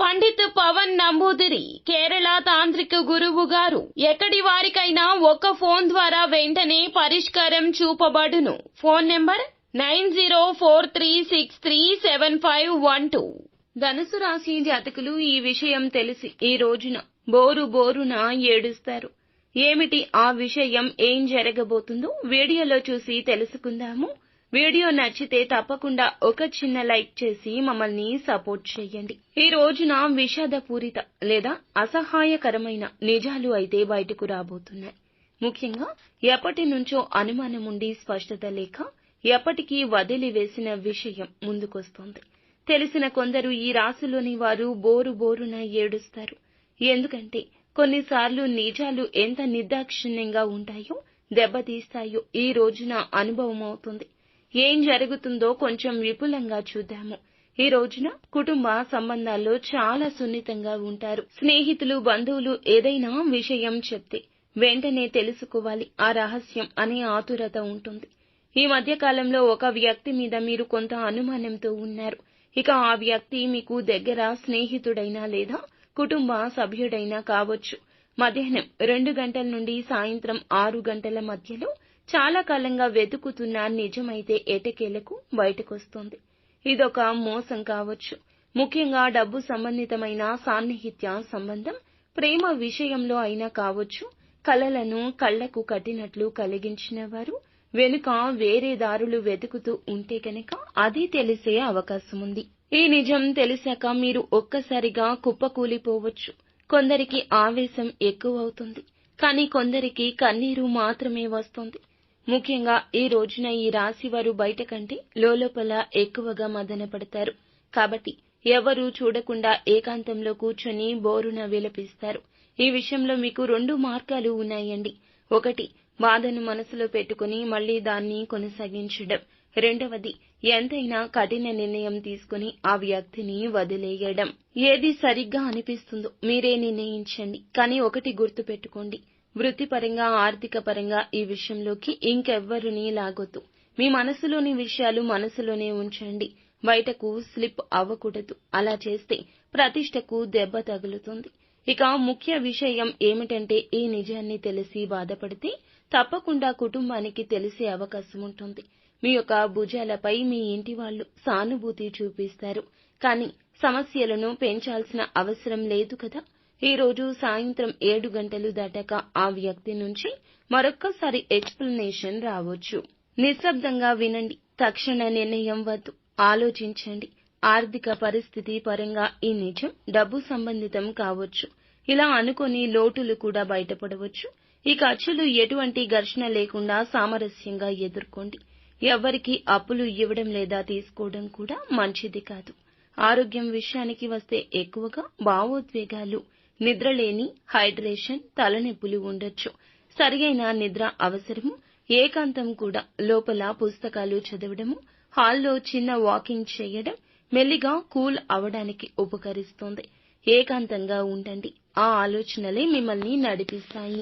పండిత్ పవన్ నంబూదిరి కేరళ తాంత్రిక గురువు గారు. ఎక్కడి వారికైనా ఒక్క ఫోన్ ద్వారా వెంటనే పరిష్కారం చూపబడును. Phone number nine zero four three six three seven five one two. ధనుసు రాశి జాతకులు ఈ విషయం తెలిసి ఈ రోజున బోరు బోరున ఏడుస్తారు. ఏమిటి ఆ విషయం? ఏం జరగబోతుందో వీడియోలో చూసి తెలుసుకుందాము. వీడియో నచ్చితే తప్పకుండా ఒక చిన్న లైక్ చేసి మమ్మల్ని సపోర్ట్ చేయండి. ఈ రోజున విషాదపూరిత లేదా అసహాయకరమైన నిజాలు అయితే బయటకు రాబోతున్నాయి. ముఖ్యంగా ఎప్పటి నుంచో అనుమానం ఉండి స్పష్టత లేక ఎప్పటికీ వదిలివేసిన విషయం ముందుకొస్తోంది. తెలిసిన కొందరు ఈ రాశిలోని వారు బోరు బోరున ఏడుస్తారు. ఎందుకంటే కొన్నిసార్లు నిజాలు ఎంత నిర్దాక్షిణ్యంగా ఉంటాయో దెబ్బతీస్తాయో ఈ రోజున అనుభవం అవుతుంది ఏం జరుగుతుందో కొంచెం విపులంగా చూద్దాము. ఈ రోజున కుటుంబ సంబంధాల్లో చాలా సున్నితంగా ఉంటారు. స్నేహితులు బంధువులు ఏదైనా విషయం చెప్తే వెంటనే తెలుసుకోవాలి. ఆ రహస్యం అనే ఆతురత ఉంటుంది. ఈ మధ్య కాలంలో ఒక వ్యక్తి మీద మీరు కొంత అనుమానంతో ఉన్నారు. ఇక ఆ వ్యక్తి మీకు దగ్గర స్నేహితుడైనా లేదా కుటుంబ సభ్యుడైనా కావచ్చు. మధ్యాహ్నం రెండు గంటల నుండి సాయంత్రం ఆరు గంటల మధ్యలో చాలా కాలంగా వెతుకుతున్న నిజమైతే ఎటకేలకు బయటకొస్తుంది. ఇదొక మోసం కావచ్చు. ముఖ్యంగా డబ్బు సంబంధితమైన సాన్నిహిత్య సంబంధం ప్రేమ విషయంలో అయినా కావచ్చు. కలలను కళ్ళకు కట్టినట్లు కలిగించిన వారు వెనుక వేరే దారులు వెతుకుతూ ఉంటే కనుక అది తెలిసే అవకాశం ఉంది ఈ నిజం తెలిసాక మీరు ఒక్కసారిగా కుప్పకూలిపోవచ్చు. కొందరికి ఆవేశం ఎక్కువవుతుంది. కానీ కొందరికి కన్నీరు మాత్రమే వస్తుంది. ముఖ్యంగా ఈ రోజున ఈ రాశి వారు బయట కంటే లోపల ఎక్కువగా మదన పడతారు. కాబట్టి ఎవరూ చూడకుండా ఏకాంతంలో కూర్చొని బోరున విలపిస్తారు. ఈ విషయంలో మీకు రెండు మార్గాలు ఉన్నాయండి. ఒకటి బాధను మనసులో పెట్టుకుని మళ్ళీ దాన్ని కొనసాగించడం. రెండవది ఎంతైనా కఠిన నిర్ణయం తీసుకుని ఆ వ్యక్తిని వదిలేయడం. ఏది సరిగ్గా అనిపిస్తుందో మీరే నిర్ణయించండి. కానీ ఒకటి గుర్తు పెట్టుకోండి వృత్తిపరంగా ఆర్థిక పరంగా ఈ విషయంలోకి ఇంకెవ్వరిని లాగొద్దు మీ మనసులోని విషయాలు మనసులోనే ఉంచండి. బయటకు స్లిప్ అవ్వకూడదు. అలా చేస్తే ప్రతిష్టకు దెబ్బ తగులుతుంది. ఇక ముఖ్య విషయం ఏమిటంటే ఈ నిజాన్ని తెలిసి బాధపడితే తప్పకుండా కుటుంబానికి తెలిసే అవకాశం ఉంటుంది. మీ యొక్క భుజాలపై మీ ఇంటి వాళ్ళు సానుభూతి చూపిస్తారు. కానీ సమస్యలను పెంచాల్సిన అవసరం లేదు కదా? ఈ రోజు సాయంత్రం ఏడు గంటలు దాటాక ఆ వ్యక్తి నుంచి మరొక్కసారి ఎక్స్ప్లెనేషన్ రావచ్చు. నిశ్శబ్దంగా వినండి. తక్షణ నిర్ణయం వద్దు. ఆలోచించండి. ఆర్థిక పరిస్థితి పరంగా ఈ నిజం డబ్బు సంబంధితం కావచ్చు. ఇలా అనుకొని లోటులు కూడా బయటపడవచ్చు. ఈ ఖర్చులు ఎటువంటి ఘర్షణ లేకుండా సామరస్యంగా ఎదుర్కోండి. ఎవరికి అప్పులు ఇవ్వడం లేదా తీసుకోవడం కూడా మంచిది కాదు. ఆరోగ్యం విషయానికి వస్తే ఎక్కువగా భావోద్వేగాలు నిద్రలేని హైడ్రేషన్ తలనొప్పులు ఉండొచ్చు. సరియైన నిద్ర అవసరము. ఏకాంతం కూడా. లోపల పుస్తకాలు చదవడము. హాల్లో చిన్న వాకింగ్ చేయడం మెల్లిగా కూల్ అవడానికి ఉపకరిస్తుంది. ఏకాంతంగా ఉండండి. ఆ ఆలోచనలే మిమ్మల్ని నడిపిస్తాయి.